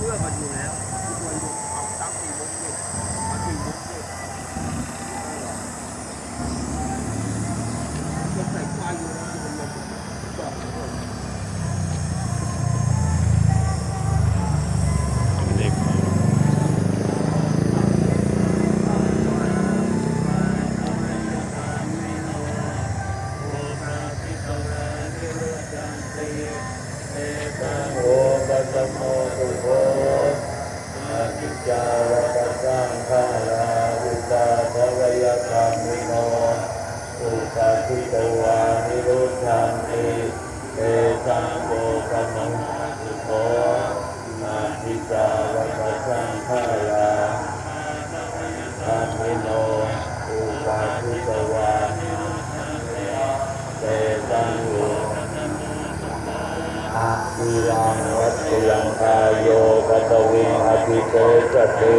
เพื่อมันอยู่แล้วทุกวันอยู่ โฆกมมตุโภอาทิจจาวปัสสังฆาราธรรมิโนอุปาทิตวานิเตสังโฆอะวิรังวัตถุยังกายโยปัตวิงอภิเตสติ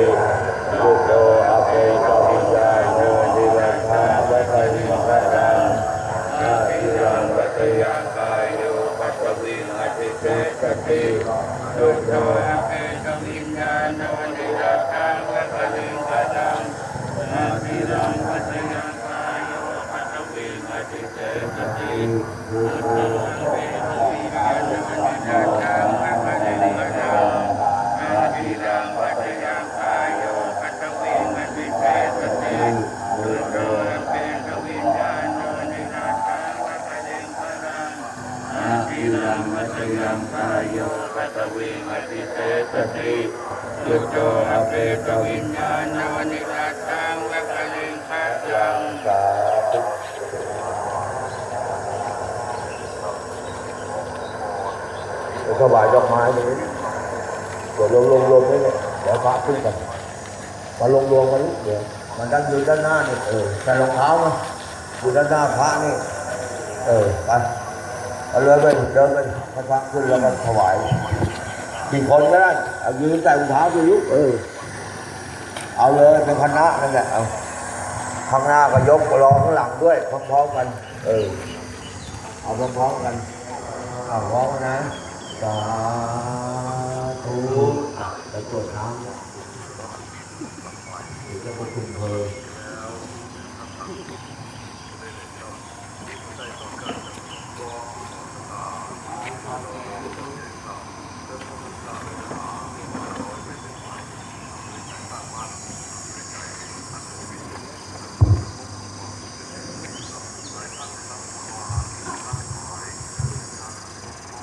ยุโตอเปกวิญญาโนนิรันทาวัตถิมะรังอะวิรังวัตถุยัง ติสุโตอเปกวิญญาโนนิรัตังวัตถิมะรังอะวิรังวัตยังกายโยปัตวิงอภิเตสติยุโต งกายโยปัตวิงอภิเตสติยุโตอเปกวิญญาโนนิรันทาวัตถิมะรังสาธุเดี๋ยวถวายดอกไม้ตรงนี้เดี๋ยวลงลงลงนี่เนี่ยเดี๋ยวพระขึ้นกันมาลงรวมกันลูกเดี๋ยวมันด้านอยู่ด้านหน้านี่เออใส่รองเท้ามาอยู่ด้านหน้าพระนี่เออไป เอาเลยไปเดินไปให้พระขึ้นแล้วก็ถวายกี่คนก็ได้เอายืนใส่รองเท้าไปลูกเออเอาเลยเป็นคณะนั่นแหละเอาข้างหน้าก็ยกรอข้างหลังด้วยพร้อมๆกัน เออ เอาพร้อมๆกันเอาร้องนะสาธุอะไปตรวจน้ำเดี๋ยวจะประชุมเพลิง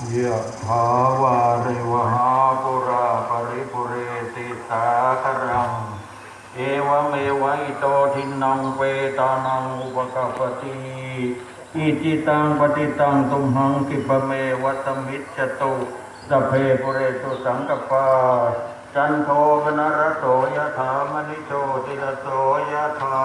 ยะถาวาริวหาปุราปริปุเรติสาครัง เอวเมวะอิโตทินังเวตานังอุปกปปติอิจิตังปฏิตังตุมหังคิปะเมวัตมิจตุสเพปุเรตุสังกปาจันโทปนรโสยะถามณิโชติรโสยะถา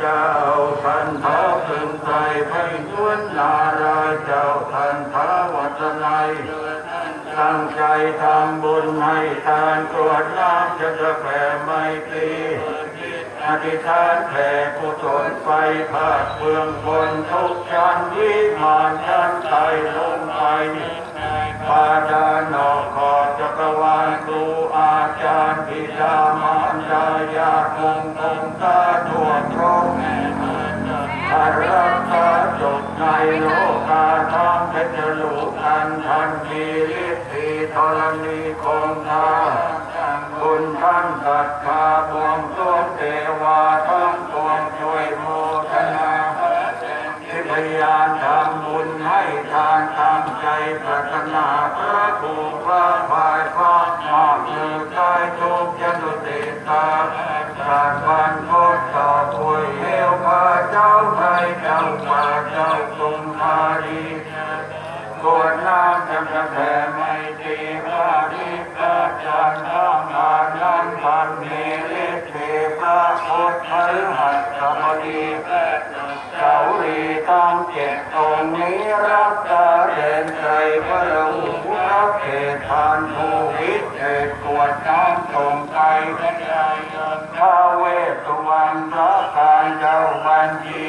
เจ้าท่านท้าพึงใจพระยุนนารายเจ้าท่านท้าวัฒนัยตั้งใจทำบุญให้ทานกรวดน้ำจะจะแผ่ไม่ตีอธิษฐานแผ่กุศลไปภาคเมืองคนทุกชั้นวิมานชั้นไตลงไปปาดานอกขอบจักรวาลครูอาจารย์บิดา ในโลกาทองเพชรลูกันทันมีฤทธิธรณีคงคาคุณท่านตัดขาบวงตัวเทวาทั้งปวงช่วยโมทนาที่พยานทำบุญให้ทานตั้งใจปรารถนาพระภูพระภายฟ้ามอบมือใมาเจ้าทรมพาดีกวดน้ำจำจำแผ่ไม่ตีพระดิษฐาจันทร์อาจันพันเนเลเทพระพุทธหัตถมดีเสารีตั้งเจ็ดตรงนี้รักษาเด่นใจพระองค์พระเขตทานภูวิเศษกวดน้ำตรงไปพระเวสุวรรณพระการเจ้าบัญญี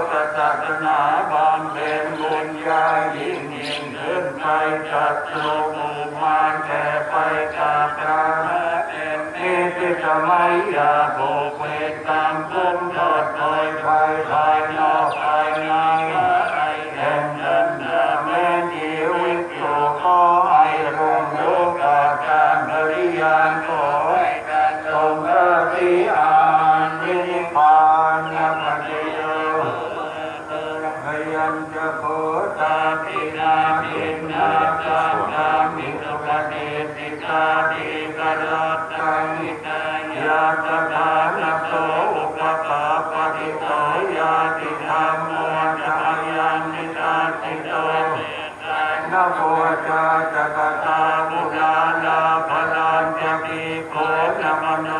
ทธศาสนาบาำเพ็นบุญญายิ่งยิ่งขึ้นไปจากโลกุมานแก่ไปจากพระเป็นนิติสมัยยาบุ ติกาติกะลัตตังิตยาตถาคโตอุปปาปฏิโตยาติธรรมโมจายานิตาติโตนะโมจาจักตาบุญาลาภรัญญปีโกนะมโน